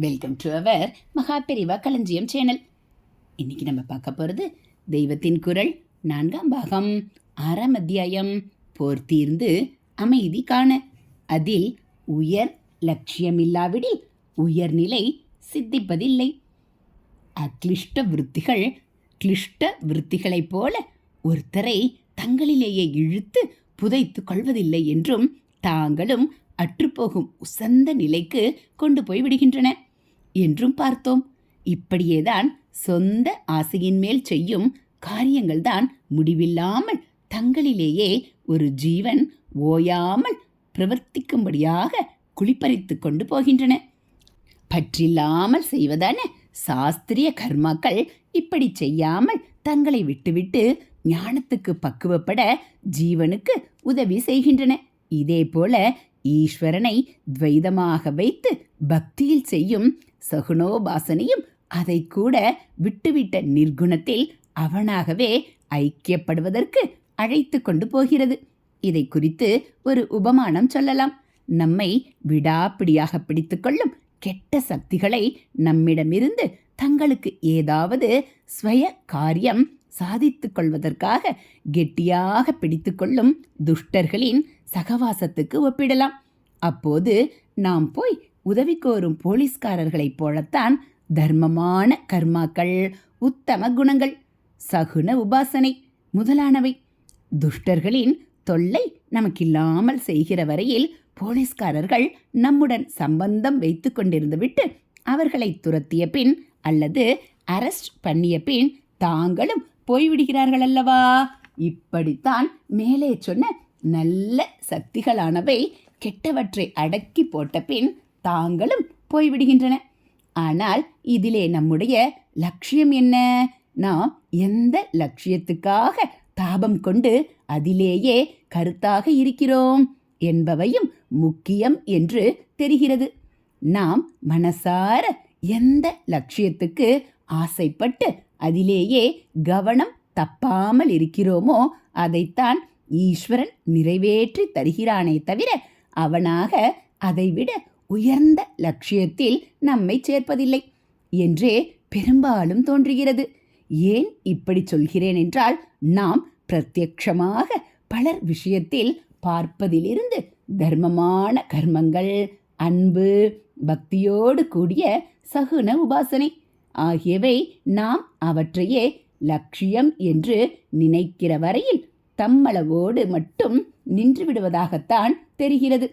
Welcome to our Maha Periyava களஞ்சியம் channel. இன்னைக்கு நம்ம பார்க்க போகிறது தெய்வத்தின் குரல் நான்காம் பாகம் ஆறாம் அத்தியாயம் போர் தீர்ந்து அமைதி காண. அதில் உயர் லட்சியமில்லாவிடில் உயர்நிலை சித்திப்பதில்லை. அக்ளிஷ்ட விருத்திகள் கிளிஷ்ட விருத்திகளைப் போல ஒருத்தரை தங்களிலேயே இழுத்து புதைத்து கொள்வதில்லை என்றும் தாங்களும் அற்றுப்போகும் உசந்த நிலைக்கு கொண்டு போய் விடுகின்றன என்றும் பார்த்தோம். இப்படியேதான் சொந்த ஆசையின் மேல் செய்யும் காரியங்கள்தான் முடிவில்லாமல் தங்களிலேயே ஒரு ஜீவன் ஓயாமல் பிரவர்த்திக்கும்படியாக குளிப்பறித்து கொண்டு போகின்றன. பற்றில்லாமல் செய்வதான சாஸ்திரிய கர்மாக்கள் இப்படி செய்யாமல் தங்களை விட்டுவிட்டு ஞானத்துக்கு பக்குவப்பட ஜீவனுக்கு உதவி செய்கின்றன. இதேபோல ஈஸ்வரனை துவைதமாக வைத்து பக்தியில் செய்யும் சகுனோபாசனையும் அதை கூட விட்டுவிட்ட நிர்குணத்தில் அவனாகவே ஐக்கியப்படுவதற்கு அழைத்து கொண்டு போகிறது. இதை குறித்து ஒரு உபமானம் சொல்லலாம். நம்மை விடாப்பிடியாக பிடித்துக்கொள்ளும் கெட்ட சக்திகளை நம்மிடமிருந்து தங்களுக்கு ஏதாவது ஸ்வய காரியம் சாதித்துக் கொள்வதற்காக கெட்டியாக பிடித்துக்கொள்ளும் துஷ்டர்களின் சகவாசத்துக்கு ஒப்பிடலாம். அப்போது நாம் போய் உதவி கோரும் போலீஸ்காரர்களைப் போலத்தான் தர்மமான கர்மாக்கள் உத்தம குணங்கள் சகுன உபாசனை முதலானவை. துஷ்டர்களின் தொல்லை நமக்கில்லாமல் செய்கிற வரையில் போலீஸ்காரர்கள் நம்முடன் சம்பந்தம் வைத்து கொண்டிருந்துவிட்டு அவர்களை துரத்திய பின் அல்லது அரெஸ்ட் பண்ணிய பின் தாங்களும் போய்விடுகிறார்கள் அல்லவா இப்படித்தான் மேலே சொன்ன நல்ல சக்திகளானவை கெட்டவற்றை அடக்கி போட்ட பின் தாங்களும் போய்விடுகின்றன. ஆனால் இதிலே நம்முடைய லட்சியம் என்ன? நாம் எந்த லட்சியத்துக்காக தாபம் கொண்டு அதிலேயே கருத்தாக இருக்கிறோம் என்பவையும் முக்கியம் என்று தெரிகிறது. நாம் மனசார எந்த லட்சியத்துக்கு ஆசைப்பட்டு அதிலேயே கவனம் தப்பாமல் இருக்கிறோமோ அதைத்தான் ஈஸ்வரன் நிறைவேற்றி தருகிறானே தவிர அவனாக அதைவிட உயர்ந்த லட்சியத்தில் நம்மை சேர்ப்பதில்லை என்றே பெரும்பாலும் தோன்றுகிறது. ஏன் இப்படி சொல்கிறேன் என்றால் நாம் பிரத்யக்ஷமாக பலர் விஷயத்தில் பார்ப்பதிலிருந்து தர்மமான கர்மங்கள் அன்பு பக்தியோடு கூடிய சகுன உபாசனை ஆகியவை நாம் அவற்றையே லட்சியம் என்று நினைக்கிற வரையில் தம்மளவோடு மட்டும் நின்றுவிடுவதாகத்தான் தெரிகிறது.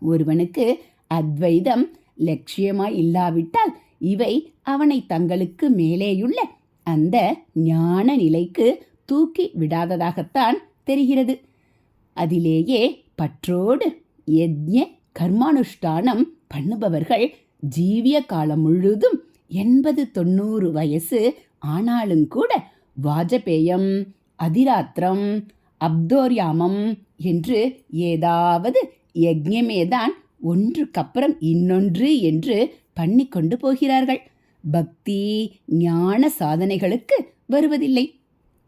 ஒருவனுக்கு அத்வைதம் லட்சியமாய் இல்லாவிட்டால் இவை அவனை தங்களுக்கு மேலேயுள்ள அந்த ஞான நிலைக்கு தூக்கி விடாததாகத்தான் தெரிகிறது. அதிலேயே பற்றோடு யஜ்ய கர்மானுஷ்டானம் பண்ணுபவர்கள் ஜீவிய காலம் முழுதும் எண்பது தொண்ணூறு வயசு ஆனாலும் கூட வாஜபேயம் அதிராத்திரம் அப்தோர்யாமம் என்று ஏதாவது யஜ்யமேதான் ஒன்றுக்கப்புறம் இன்னொன்று என்று பண்ணி கொண்டு போகிறார்கள். பக்தி ஞான சாதனைகளுக்கு வருவதில்லை.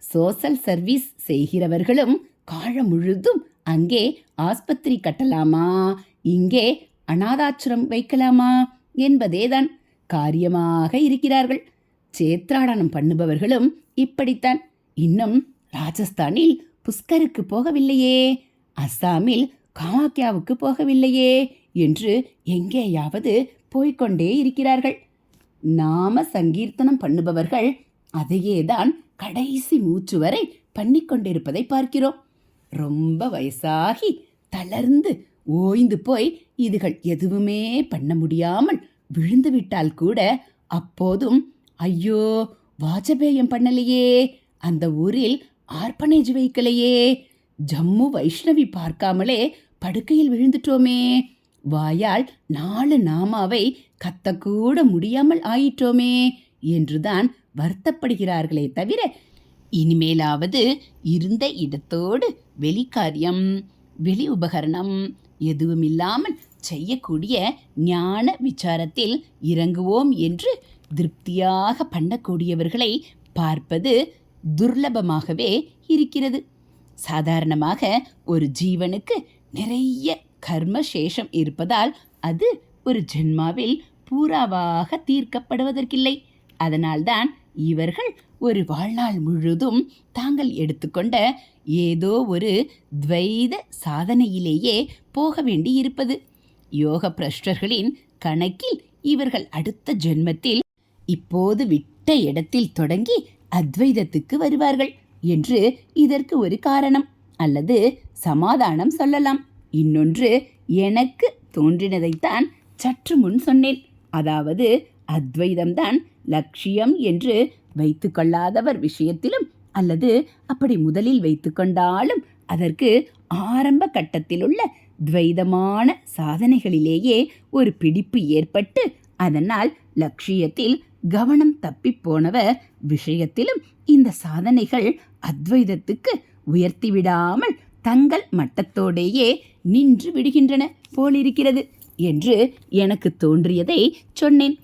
சோசல் சர்வீஸ் செய்கிறவர்களும் காலம் முழுதும் அங்கே ஆஸ்பத்திரி கட்டலாமா? இங்கே அனாதாச்சிரம் வைக்கலாமா? என்பதேதான். காரியமாக இருக்கிறார்கள். சேத்ராடனம் பண்ணுபவர்களும் இப்படித்தான். இன்னும் ராஜஸ்தானில் புஷ்கருக்கு போகவில்லையே. அஸ்ஸாமில் காமாக்கியாவுக்கு போகவில்லையே. என்று எங்கேயாவது போய்கொண்டே இருக்கிறார்கள். நாம சங்கீர்த்தனம் பண்ணுபவர்கள் அதையே தான் கடைசி மூச்சு வரை பண்ணிக்கொண்டிருப்பதை பார்க்கிறோம். ரொம்ப வயசாகி தளர்ந்து ஓய்ந்து போய் இதுகள் எதுவுமே பண்ண முடியாமல் விழுந்து விட்டால் கூட அப்போதும் ஐயோ வாஜபேயம் பண்ணலையே அந்த ஊரில் ஆர்பனேஜ் வைக்கலையே ஜம்மு வைஷ்ணவி பார்க்காமலே படுக்கையில் விழுந்துட்டோமே வாயால் நாலு நாமாவை கத்தக்கூட முடியாமல் ஆயிற்றோமே என்றுதான் வருத்தப்படுகிறார்களே தவிர இனிமேலாவது இருந்த இடத்தோடு வெளிக்காரியம் வெளி உபகரணம் எதுவுமில்லாமல் செய்யக்கூடிய ஞான விசாரத்தில் இறங்குவோம் என்று திருப்தியாக பண்ணக்கூடியவர்களை பார்ப்பது துர்லபமாகவே இருக்கிறது. சாதாரணமாக ஒரு ஜீவனுக்கு நிறைய கர்ம சேஷம் இருப்பதால் அது ஒரு ஜென்மாவில் பூராவாக தீர்க்கப்படுவதற்கில்லை. அதனால்தான் இவர்கள் ஒரு வாழ்நாள் முழுதும் தாங்கள் எடுத்துக்கொண்ட ஏதோ ஒரு துவைத சாதனையிலேயே போக வேண்டி இருப்பது யோக பிரஷ்டர்களின் கணக்கில் இவர்கள் அடுத்த ஜென்மத்தில் இப்போது விட்ட இடத்தில் தொடங்கி அத்வைதத்துக்கு வருவார்கள் என்று இதற்கு ஒரு காரணம் அல்லது சமாதானம் சொல்லலாம். இன்னொன்று எனக்கு தோன்றினதைத்தான் சற்று முன் சொன்னேன். அதாவது அத்வைதம்தான் லட்சியம் என்று வைத்துக்கொள்ளாதவர் விஷயத்திலும் அல்லது அப்படி முதலில் வைத்துக்கொண்டாலும் அதற்கு ஆரம்ப கட்டத்தில் உள்ள துவைதமான சாதனைகளிலேயே ஒரு பிடிப்பு ஏற்பட்டு அதனால் லட்சியத்தில் கவனம் தப்பி போனவர் விஷயத்திலும் இந்த சாதனைகள் அத்வைதத்துக்கு உயர்த்திவிடாமல் தங்கள் மட்டத்தோடேயே நின்று விடுகின்றன போலிருக்கிறது என்று எனக்கு தோன்றியதை சொன்னேன்.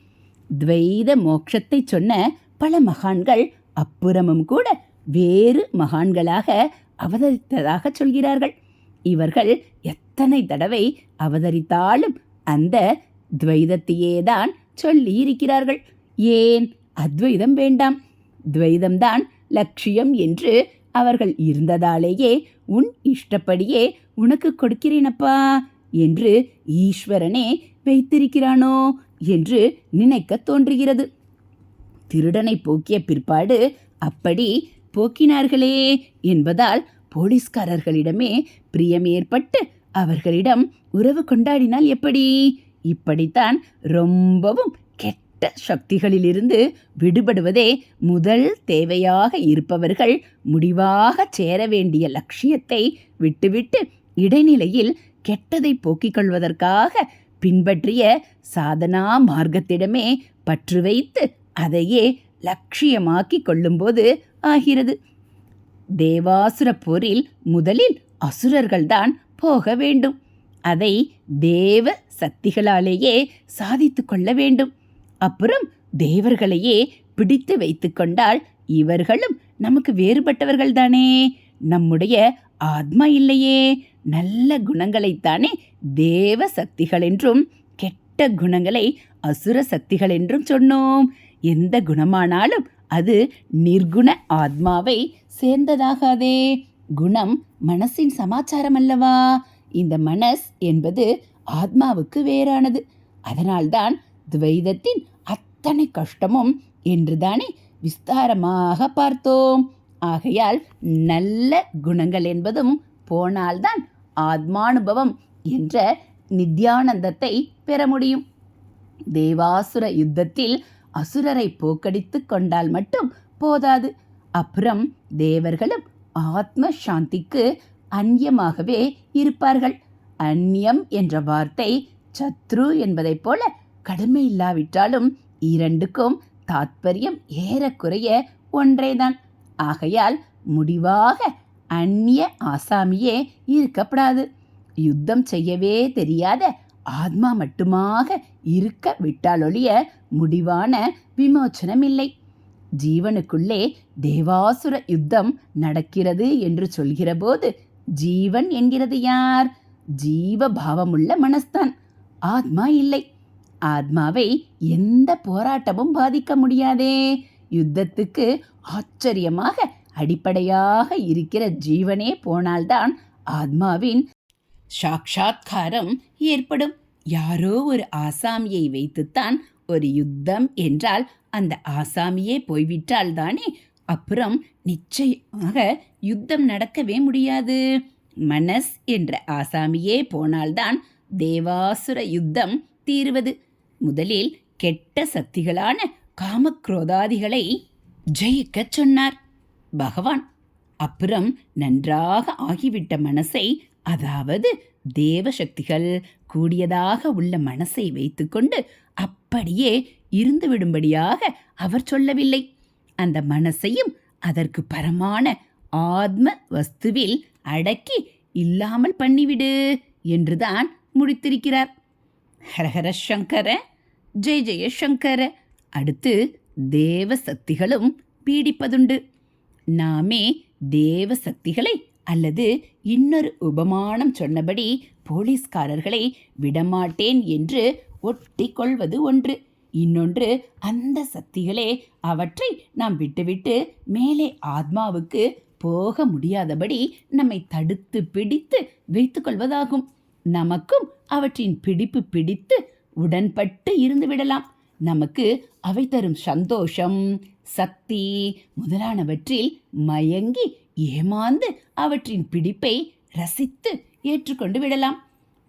துவைத மோட்சத்தை சொன்ன பல மகான்கள் அப்புறமும் கூட வேறு மகான்களாக அவதரித்ததாக சொல்கிறார்கள். இவர்கள் எத்தனை தடவை அவதரித்தாலும் அந்த துவைதத்தையே தான் சொல்லி இருக்கிறார்கள் ஏன்? அத்வைதம் வேண்டாம். துவைதம்தான் லட்சியம் என்று அவர்கள் இருந்ததாலேயே உன் இஷ்டப்படியே உனக்கு கொடுக்கிறேனப்பா என்று ஈஸ்வரனே வைத்திருக்கிறானோ என்று நினைக்கத் தோன்றுகிறது. திருடனை போக்கிய பிற்பாடு அப்படி போக்கினார்களே என்பதால் போலீஸ்காரர்களிடமே பிரியம் ஏற்பட்டு அவர்களிடம் உறவு கொண்டாடினால் எப்படி? இப்படித்தான் ரொம்பவும் கெட்ட சக்திகளிலிருந்து விடுபடுவதே முதல் தேவையாக இருப்பவர்கள் முடிவாக சேர வேண்டிய லட்சியத்தை விட்டுவிட்டு இடைநிலையில் கெட்டதை போக்கிக் கொள்வதற்காக பின்பற்றிய சாதனா மார்க்கத்திடமே பற்று வைத்து அதையே லட்சியமாக்கி கொள்ளும்போது ஆகிறது. தேவாசுர போரில் முதலில் அசுரர்கள்தான் போக வேண்டும். அதை தேவ சக்திகளாலேயே சாதித்து கொள்ள வேண்டும். அப்புறம் தேவர்களையே பிடித்து வைத்து கொண்டால் இவர்களும் நமக்கு வேறுபட்டவர்கள்தானே? நம்முடைய ஆத்மா இல்லையே. நல்ல குணங்களைத்தானே தேவ சக்திகள் என்றும் கெட்ட குணங்களை அசுர சக்திகள் என்றும் சொன்னோம். எந்த குணமானாலும் அது நிர்குண ஆத்மாவை சேர்ந்ததாகாதே. குணம் மனசின் சமாச்சாரம் அல்லவா இந்த மனஸ் என்பது ஆத்மாவுக்கு வேறானது. அதனால்தான் துவைதத்தின் அத்தனை கஷ்டமும் என்றுதானே விஸ்தாரமாக பார்த்தோம். ஆகையால் நல்ல குணங்கள் என்பதும் போனால்தான் ஆத்மானுபவம் என்ற நித்யானந்தத்தை பெற முடியும். தேவாசுர யுத்தத்தில் அசுரரை போக்கடித்து கொண்டால் மட்டும் போதாது. அப்புறம் தேவர்களும் ஆத்ம சாந்திக்கு அந்நியமாகவே இருப்பார்கள். அந்நியம் என்ற வார்த்தை சத்ரு என்பதைப் போல கடுமை இல்லாவிட்டாலும் இரண்டுக்கும் தாத்பரியம் ஏறக்குறைய ஒன்றேதான். ஆகையால் முடிவாக அந்நிய ஆசாமியே இருக்கப்படாது. யுத்தம் செய்யவே தெரியாத ஆத்மா மட்டுமாக இருக்க விட்டாலொழிய முடிவான விமோச்சனம் இல்லை ஜீவனுக்குள்ளே தேவாசுர யுத்தம் நடக்கிறது என்று சொல்கிறபோது ஜீவன் என்கிறது யார்? ஜீவ பாவமுள்ள மனஸ்தான். ஆத்மா இல்லை. ஆத்மாவை எந்த போராட்டமும் பாதிக்க முடியாதே. யுத்தத்துக்கு ஆச்சரியமாக அடிப்படையாக இருக்கிற ஜீவனே போனால்தான் ஆத்மாவின் சாக்ஷாத்காரம் ஏற்படும். யாரோ ஒரு ஆசாமியை வைத்துத்தான் ஒரு யுத்தம் என்றால் அந்த ஆசாமியே போய்விட்டால் தானே அப்புறம் நிச்சயமாக யுத்தம் நடக்கவே முடியாது. மனஸ் என்ற ஆசாமியே போனால்தான் தேவாசுர யுத்தம் தீருவது. முதலில் கெட்ட சக்திகளான காமக்ரோதாதிகளை ஜெயிக்கச் சொன்னார். பகவான். அப்புறம் நன்றாக ஆகிவிட்ட மனசை அதாவது தேவசக்திகள் கூடியதாக உள்ள மனசை வைத்துக்கொண்டு அப்படியே இருந்துவிடும்படியாக அவர் சொல்லவில்லை. அந்த மனசையும் அதற்கு பரமான ஆத்ம வஸ்துவில் அடக்கி இல்லாமல் பண்ணிவிடு என்றுதான் முடித்திருக்கிறார். ஹரஹர சங்கர ஜெய ஜெய சங்கர. அடுத்து தேவ சக்திகளும் பீடிப்பதுண்டு. நாமே தேவ சக்திகளை அல்லது இன்னொரு உபமானம் சொன்னபடி போலீஸ்காரர்களை விடமாட்டேன் என்று ஒட்டி கொள்வது ஒன்று. இன்னொன்று அந்த சக்திகளே அவற்றை நாம் விட்டுவிட்டு மேலே ஆத்மாவுக்கு போக முடியாதபடி நம்மை தடுத்து பிடித்து வைத்துக்கொள்வதாகும் நமக்கும் அவற்றின் பிடிப்பு பிடித்து உடன்பட்டு இருந்து விடலாம் நமக்கு அவை தரும் சந்தோஷம் சக்தி முதலானவற்றில் மயங்கி ஏமாந்து அவற்றின் பிடிப்பை ரசித்து ஏற்றுக்கொண்டு விடலாம்.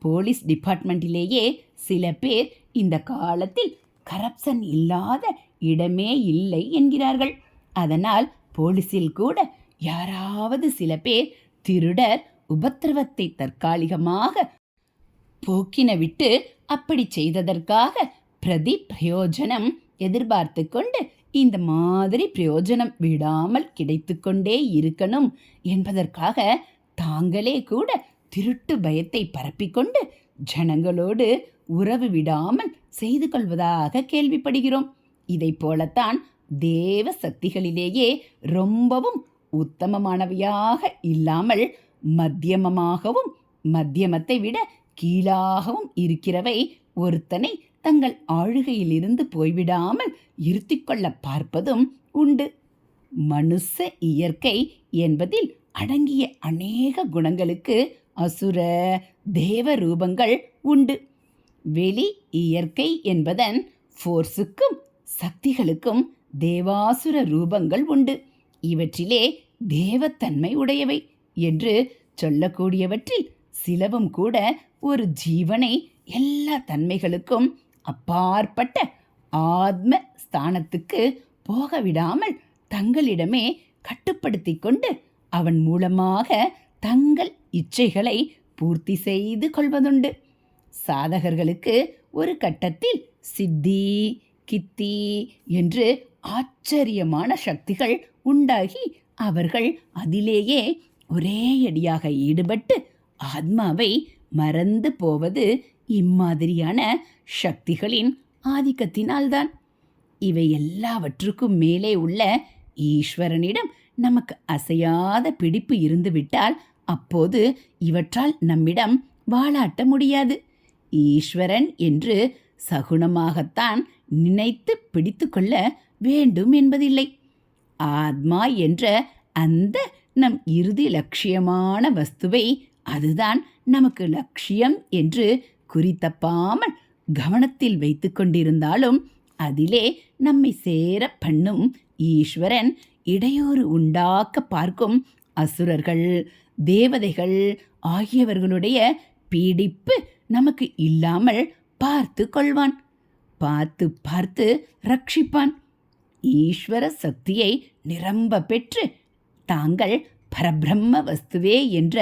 போலீஸ் டிபார்ட்மெண்ட்டிலேயே சில பேர் இந்த காலத்தில் கரப்ஷன் இல்லாத இடமே இல்லை என்கிறார்கள். அதனால் போலீஸில் கூட யாராவது சில பேர் திருடர் உபத்திரவத்தை தற்காலிகமாக போக்கின விட்டு அப்படி செய்ததற்காக பிரதி பிரயோஜனம் எதிர்பார்த்து கொண்டு இந்த மாதிரி பிரயோஜனம் விடாமல் கிடைத்து கொண்டே இருக்கணும் என்பதற்காக தாங்களே கூட திருட்டு பயத்தை பரப்பிக்கொண்டு ஜனங்களோடு உறவு விடாமல் செய்து கொள்வதாக கேள்விப்படுகிறோம். இதைப் போலத்தான் தேவ சக்திகளிலேயே ரொம்பவும் உத்தமமானவையாக இல்லாமல் மத்தியமமாகவும் மத்தியமத்தை விட கீழாகவும் இருக்கிறவை ஒருத்தனை தங்கள் ஆளுகையிலிருந்து போய்விடாமல் இருத்திக்கொள்ள பார்ப்பதும் உண்டு. மனுஷ இயற்கை என்பதில் அடங்கிய அநேக குணங்களுக்கு அசுர தேவ ரூபங்கள் உண்டு. வெளி இயற்கை என்பதன் ஃபோர்ஸுக்கும் சக்திகளுக்கும் தேவாசுர ரூபங்கள் உண்டு. இவற்றிலே தேவத்தன்மை உடையவை என்று சொல்லக்கூடியவற்றில் சிலவும் கூட ஒரு ஜீவனை எல்லா தன்மைகளுக்கும் அப்பாற்பட்ட ஆத்ம ஸ்தானத்துக்கு போக விடாமல் தங்களிடமே கட்டுப்படுத்தி கொண்டு அவன் மூலமாக தங்கள் இச்சைகளை பூர்த்தி செய்து கொள்வதுண்டு. சாதகர்களுக்கு ஒரு கட்டத்தில் சித்தி கித்தி என்று ஆச்சரியமான சக்திகள் உண்டாகி அவர்கள் அதிலேயே ஒரே அடியாக ஈடுபட்டு ஆத்மாவை மறந்து போவது இம்மாதிரியான சக்திகளின் ஆதிக்கத்தினால்தான். இவை எல்லாவற்றுக்கும் மேலே உள்ள ஈஸ்வரனிடம் நமக்கு அசையாத பிடிப்பு இருந்துவிட்டால் அப்போது இவற்றால் நம்மிடம் வாளாட்ட முடியாது. ஈஸ்வரன் என்று சகுனமாகத்தான் நினைத்து பிடித்து கொள்ள வேண்டும் என்பதில்லை. ஆத்மா என்ற அந்த நம் இறுதி லட்சியமான வஸ்துவை அதுதான் நமக்கு லட்சியம் என்று குறித்தப்பாமல் கவனத்தில் வைத்து கொண்டிருந்தாலும் அதிலே நம்மை சேர பண்ணும் ஈஸ்வரன் இடையூறு உண்டாக்க பார்க்கும் அசுரர்கள் தேவதைகள் ஆகியவர்களுடைய பீடிப்பு நமக்கு இல்லாமல் பார்த்து கொள்வான். பார்த்து பார்த்து ரட்சிப்பான். ஈஸ்வர சக்தியை நிரம்ப பெற்று தாங்கள் பரபிரம்ம வஸ்துவே என்ற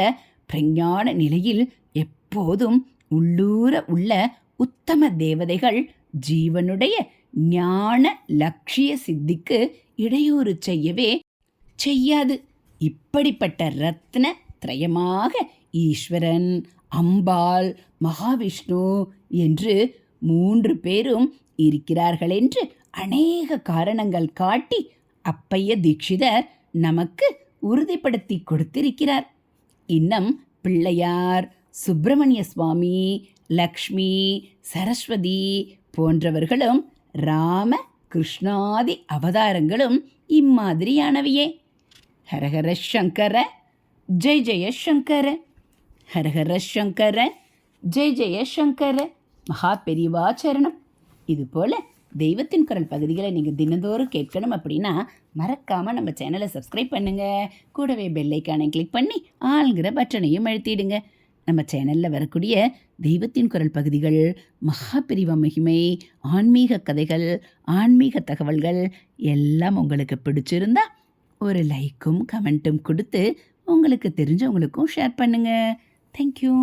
பிரஞான நிலையில் எப்போதும் உள்ளூர உள்ள உத்தம தேவதைகள் ஜீவனுடைய ஞான லட்சிய சித்திக்கு இடையூறு செய்யவே செய்யாது. இப்படிப்பட்ட ரத்ன திரயமாக ஈஸ்வரன் அம்பாள் மகாவிஷ்ணு என்று மூன்று பேரும் இருக்கிறார்கள் என்று அநேக காரணங்கள் காட்டி அப்பைய தீட்சிதர் நமக்கு உறுதிப்படுத்தி கொடுத்திருக்கிறார். இன்னும் பிள்ளையார் சுப்பிரமணிய சுவாமி லக்ஷ்மி சரஸ்வதி போன்றவர்களும் ராம கிருஷ்ணாதி அவதாரங்களும் இம்மாதிரியானவையே. ஹரஹர சங்கர ஜெய் ஜெய சங்கர. ஹரஹர சங்கர ஜெய் ஜெய சங்கர. மகா பெரிவாச்சரணம் இதுபோல் தெய்வத்தின் குரல் பகுதிகளை நீங்கள் தினந்தோறும் கேட்கணும் அப்படின்னா மறக்காமல் நம்ம சேனலை சப்ஸ்கிரைப் பண்ணுங்கள் கூடவே பெல்லைக்கானை கிளிக் பண்ணி ஆளுங்கிற பட்டனையும் அழுத்திடுங்க. நம்ம சேனலில் வரக்கூடிய தெய்வத்தின் குரல் பகுதிகள் மகா பிரிவ மகிமை ஆன்மீக கதைகள் ஆன்மீக தகவல்கள் எல்லாம் உங்களுக்கு பிடிச்சிருந்தா ஒரு லைக்கும் கமெண்ட்டும் கொடுத்து உங்களுக்கு தெரிஞ்சவங்களுக்கும் ஷேர் பண்ணுங்கள் தேங்க்யூ